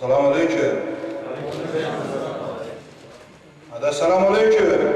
Salam aleyküm. Hadi selam aleyküm.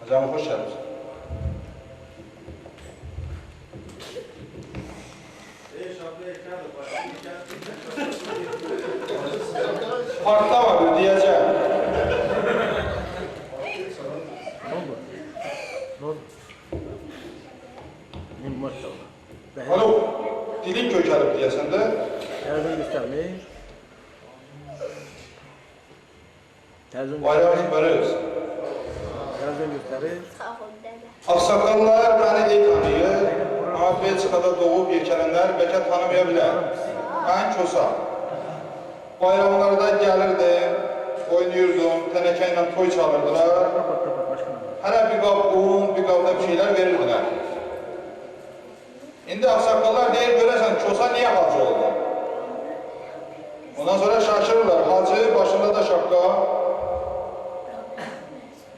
Hocam hoş geldiniz. Parkta var diyeceğim. Ne oldu? Ne. Ben Alo, dilin diyesen de. televizyon göstermeyi. Televizyon Bayramımız göstermeyi. barız. Televizyon gösterir. Sağ ol dede. Aksakallar beni iyi tanıyır. Ama Belçikada doğup yekənənlər bəlkə tanımaya bilər. Ben Kosa. Bayramlarda gəlirdim, oynayırdım, tənəkə ilə toy çalırdılar. Hələ bir qab un, bir qabda bir şeylər verirdilər. İndi aksakallar deyir, görəsən Kosa niyə hacı oldu? Ondan sonra şaşırırlar. Hacı, başında da şapka.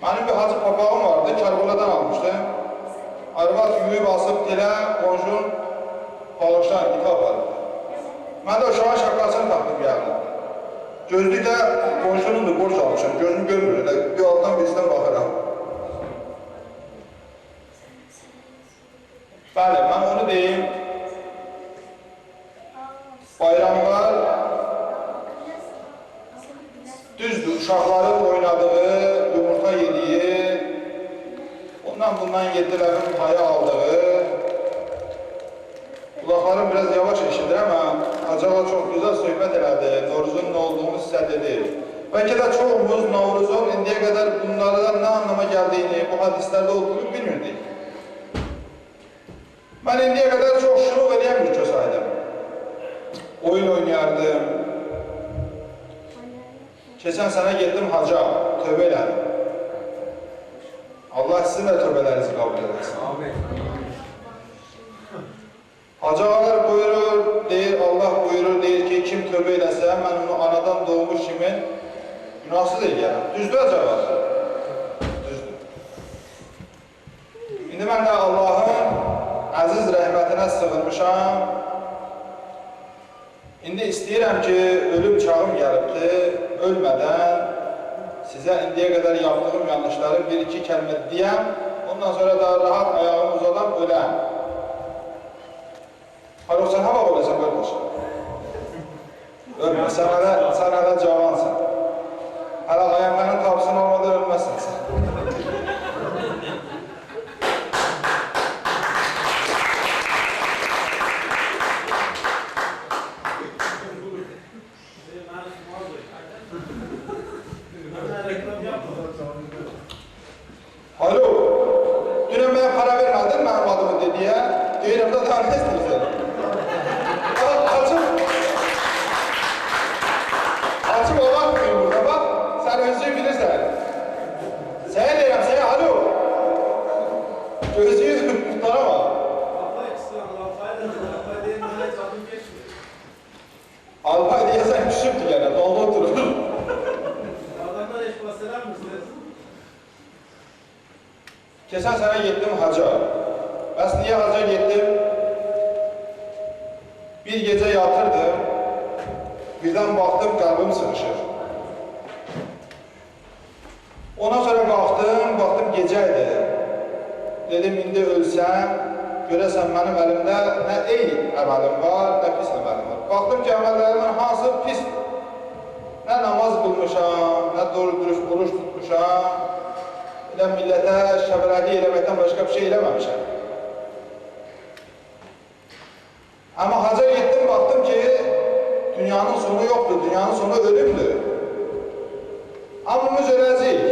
Benim bir hacı papağım vardı, Kerbaladan almıştım. Arvad yüyüb asıb dilə, qonşun balıqçan kitab var. Mən də uşağın şapkasını taxdım gəldim. Gözlük də qonşunundur, borç almışım. Gözünü görmür, elə bir altdan birisindən baxıram. Bəli, mən onu deyim. Bayramlar düzdür, uşaqların oynadığı, yumurta yediyi, ondan bundan yedilərin payı aldığı, Kulaklarım biraz yavaş eşidir ama acaba çok güzel sohbet elədi, Novruzun ne olduğunu sizə dedi. De çoğumuz Novruzun indiye kadar bunlardan ne anlama geldiğini, bu hadislerde olduğunu bilmirdik. Ben indiye kadar çok şunu ödeyen bir çözaydım. Oyun oynayardım. Geçen sene gittim haca, tövbe elədim. Allah sizin de tövbelerinizi kabul etsin. Hacı ağalar buyurur, deyir, Allah buyurur, deyir ki, kim tövbe eləsə, mən onu anadan doğmuş kimin günahsız eləyərəm. Düzdür acaba? Düzdür. İndi mən də Allahın əziz rəhmətinə sığınmışam. İndi istəyirəm ki, ölüm çağım gəlibdir, ölmədən sizə indiyə qədər yaptığım yanlışları bir iki kəlmə deyəm, ondan sonra da rahat ayağımı uzadan öləm. Haluk sen hava olasan kardeş. Ölme, sen Bir gece yatırdım. Birden baktım kalbim sıkışır. Ondan sonra kalktım, baktım geceydi. Dedim indi ölsəm, görəsən mənim əlimdə nə eyni əməlim var, nə pis əməlim var. Baxdım ki, əməllərimin hansı pis. Nə namaz qılmışam, nə doğru dürüst oruç tutmuşam. Elə millətə şəbələli eləməkdən başqa bir şey eləməmişəm. Ama haca gittim baktım ki dünyanın sonu yoktur, dünyanın sonu ölümdür. Hamımız öləcəyik.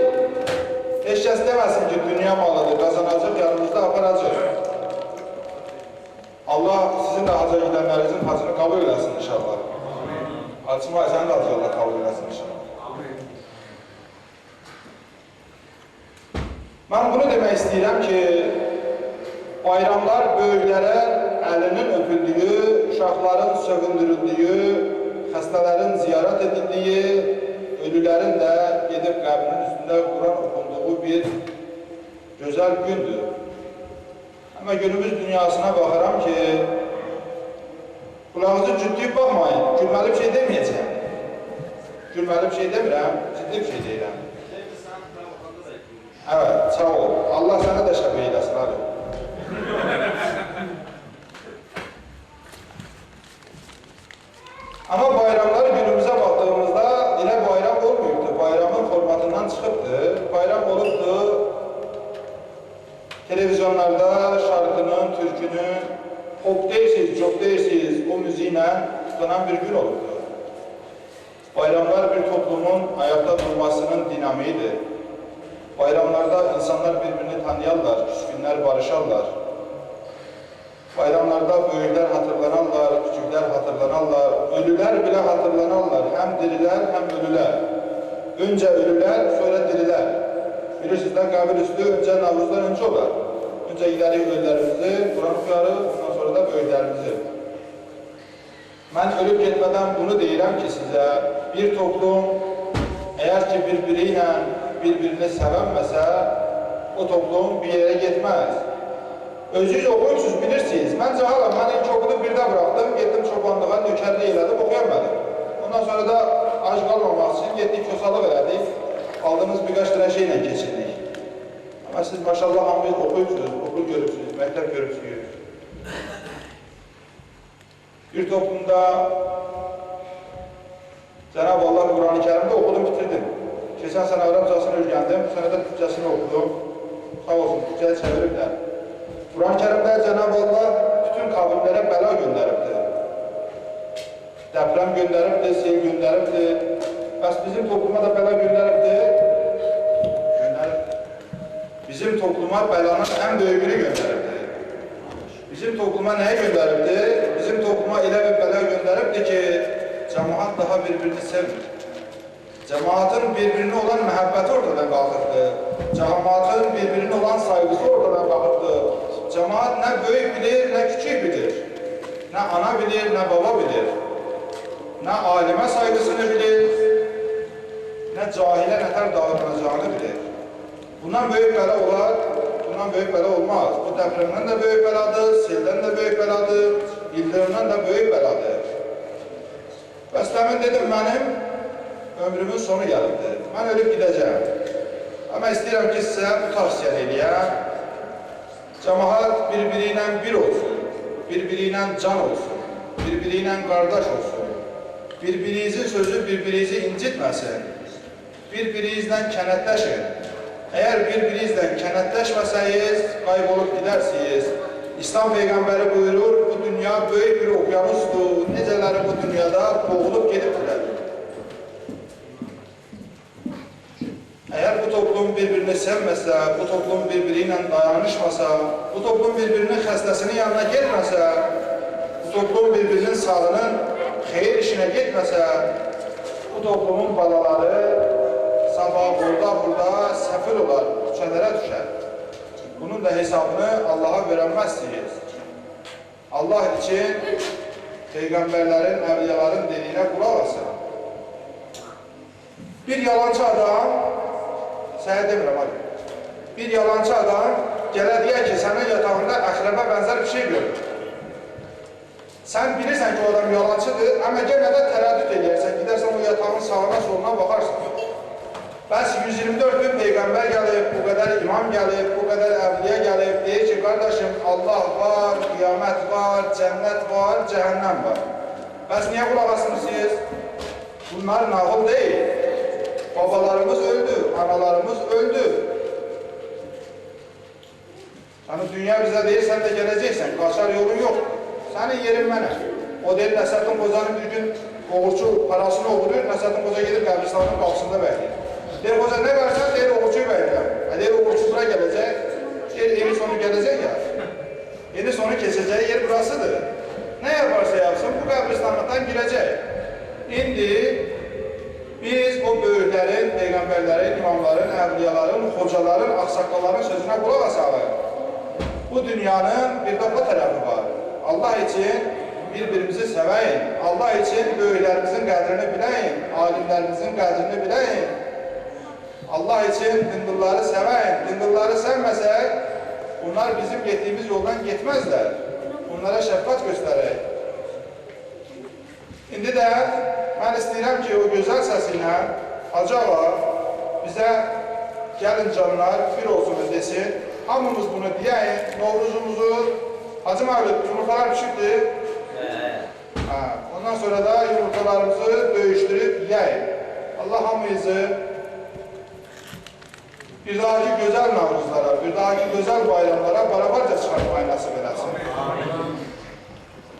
Heç kəs deməsin ki, dünya malıdır, qazanacaq, yanımızda aparacaq. Allah sizin də haca gidənlərinizin hacını kabul eləsin inşallah. Hacım ay, sənin də hacı Allah kabul eləsin inşallah. Mən bunu demək istəyirəm ki, bayramlar böyüklərə əlinin öpüldüyü, uşaqların sövündürüldüyü, xəstələrin ziyarət edildiyi, ölülərin də gedib qəbrinin üstündə Quran okunduğu bir gözəl gündür. Ama günümüz dünyasına bakaram ki ciddiyib baxmayın. Gülməli bir şey deməyəcəm. Gülməli bir şey demirəm, ciddi bir şey deyirəm. Evet, sağ ol. Bayramlar bir toplumun ayakta durmasının dinamiğidir. Bayramlarda insanlar birbirini tanıyarlar, küskünler barışarlar. Bayramlarda büyükler hatırlanarlar, küçükler hatırlanarlar, ölüler bile hatırlanarlar. Hem diriler hem ölüler. Önce ölüler, sonra diriler. Bilirsiniz kabir üstü önce Navruz'dan önce olar. Önce ileri ölülerimizi, Kur'an okuyarı, ondan sonra da büyüklerimizi. Ben ölüp gitmeden bunu deyirəm ki size, bir toplum eğer ki birbiriyle birbirini sevənməsə, o toplum bir yere gitmez. Özünüz oxuyursunuz, bilirsiniz. Mən cahalam, mən ilk okulu birdə bıraxdım, getdim çobanlığa, nökərlik elədim, oxuyamadım. Ondan sonra da ac qalmamaq üçün getdik kösalıq elədik, aldığımız birkaç lira şeylə keçirdik. Ama siz maşallah hamıyı oxuyursunuz, okul görürsünüz, məktəb görürsünüz. Bir toplumda Cenab-ı Allah Kur'an-ı Kerim'de okudum, bitirdim. Geçen sene Arapçasını öğrendim, bu sene de Türkçesini okudum. Sağ olsun, Türkçe'ye çeviripler. Kur'an-ı Kerim'de Cenab-ı Allah bütün kavimlere bela gönderipti. Deprem gönderipti, sel gönderipti. Bas bizim topluma da bela gönderipti. Gönderipti. Bizim topluma belanın en büyüğünü gönderipti. Bizim topluma neyi gönderipti? Bizim topluma ile bir bela gönderipti ki cemaat daha birbirini sevmir. Cemaatin birbirine olan muhabbeti ortadan kalkıptı. Cemaatin birbirine olan saygısı ortadan kalkıptı. Cemaat ne büyük bilir ne küçük bilir. Ne ana bilir ne baba bilir. Ne alime saygısını bilir. Ne cahile ne ter davranacağını bilir. Bundan büyük bela olar, bundan büyük bela olmaz. Bu depremden de büyük beladır, selden de büyük beladır, bildirimden de büyük beladır. Bəs demin dedim benim ömrümün sonu gəlibdi. Mən ölüb gidəcəm. Amma istəyirəm ki, sizə bu tavsiyə eləyəm. Cəmaat birbiri ilə bir olsun, birbiri ilə can olsun, birbiri ilə qardaş olsun. Birbirinizin sözü birbirinizi incitməsin. Birbirinizlə kənətləşin. Eğer birbirinizle kenetleşmeseniz kaybolub gidersiniz. İslam Peygambəri buyurur, bu dünya böyük bir okyanusdur. Neceleri bu dünyada boğulup gedibdilər. Eğer bu toplum birbirini sevmese, bu toplum birbiriyle dayanışmasa, bu toplum birbirinin xəstəsinin yanına getməsə, bu toplum birbirinin sağlığının xeyir işine gitmese, bu toplumun balaları sabah burada sefil olar, küçelere düşer. Bunun da hesabını Allah'a veremezsiniz. Allah için peygamberlerin, evliyaların dediğine kulak asın. Bir yalancı adam, sənə demirəm hadi. Bir yalancı adam gələ deyər ki, sənin yatağında əxrəbə bənzər bir şey görür. Sən bilirsən ki, o adam yalancıdır, amma yenə də tərəddüd gidersən o yatağın sağına soluna baxarsan. Bəs 124 bin peygamber gəlib, bu qədər imam gəlib, bu qədər əvliya gəlib, deyir ki, qardaşım, Allah var, qiyamət var, cənnət var, cəhənnəm var. Bəs niyə qulaq asmırsınız? Bunlar nağıl deyil. Babalarımız öldü, analarımız öldü. Hani dünya bize değil, sen de geleceksen, kaçar yolun yok. Senin yerin mənə. O deyir, Nəsəddin Qozanın bir gün oğurçu parasını oğuruyor, Nəsəddin Qoza gidip qəbristanın qapısında bəkləyir. Deyir, Qoza ne versen, oğurçuyu bəkləyirəm. Ha, deyir, oğurçu bura gelecek, deyir, evi sonu gelecek ya. Evi sonu keseceği yer burasıdır. Ne yaparsa yapsın, bu qəbristanlıktan girecek. İndi biz o böyüklerin, peygamberlerin, imamların, evliyaların, hocaların, aksakalların sözüne kulak asalım. Bu dünyanın bir de o tarafı var. Allah için birbirimizi sevəyin. Allah için böyüklerimizin qədrini biləyin. Alimlerimizin qədrini biləyin. Allah için dindilları sevəyin. Dindilları sevməsək, onlar bizim getdiyimiz yoldan getməzlər. Onlara şəfqat göstərək. də mən istəyirəm ki, o gözəl səsi ilə Hacı ağa bizə gəlin canlar bir olsun desin. Hamımız bunu deyək, Novruzumuzu Hacı Mevlüt yumurtalar pişirdi. Ha, ondan sonra da yumurtalarımızı döyüştürüp yiyək. Allah hamımızı bir dahaki güzel Navruzlara, bir dahaki güzel bayramlara beraberce çıkartmayı nasip edersin.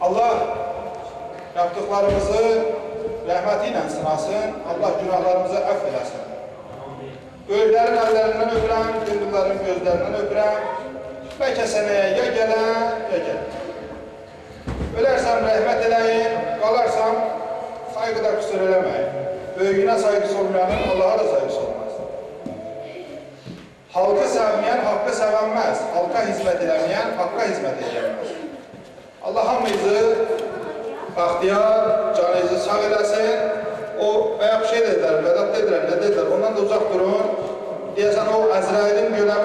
Allah yaptıklarımızı rahmetiyle sınasın, Allah günahlarımızı affedesin. Ölülerin ellerinden öpürəm, gündüzlerin gözlerinden öpürəm. Bəlkə seneye ya gelen ya gelen. Ölərsəm rəhmət eləyin, qalarsam saygıda kusur eləməyin. Böyüyünə saygısı olmayanın Allah'a da saygısı olmaz. Halkı sevmeyen hakkı sevenmez. Halka hizmet edemeyen hakka hizmet edemez. Allah hamımızı bahtiyar, canınızı sağ eləsin. O veya bir şey dediler, Vedat dediler, ne dediler, ondan da uzak durun. Diyesen o Azrail'in görevine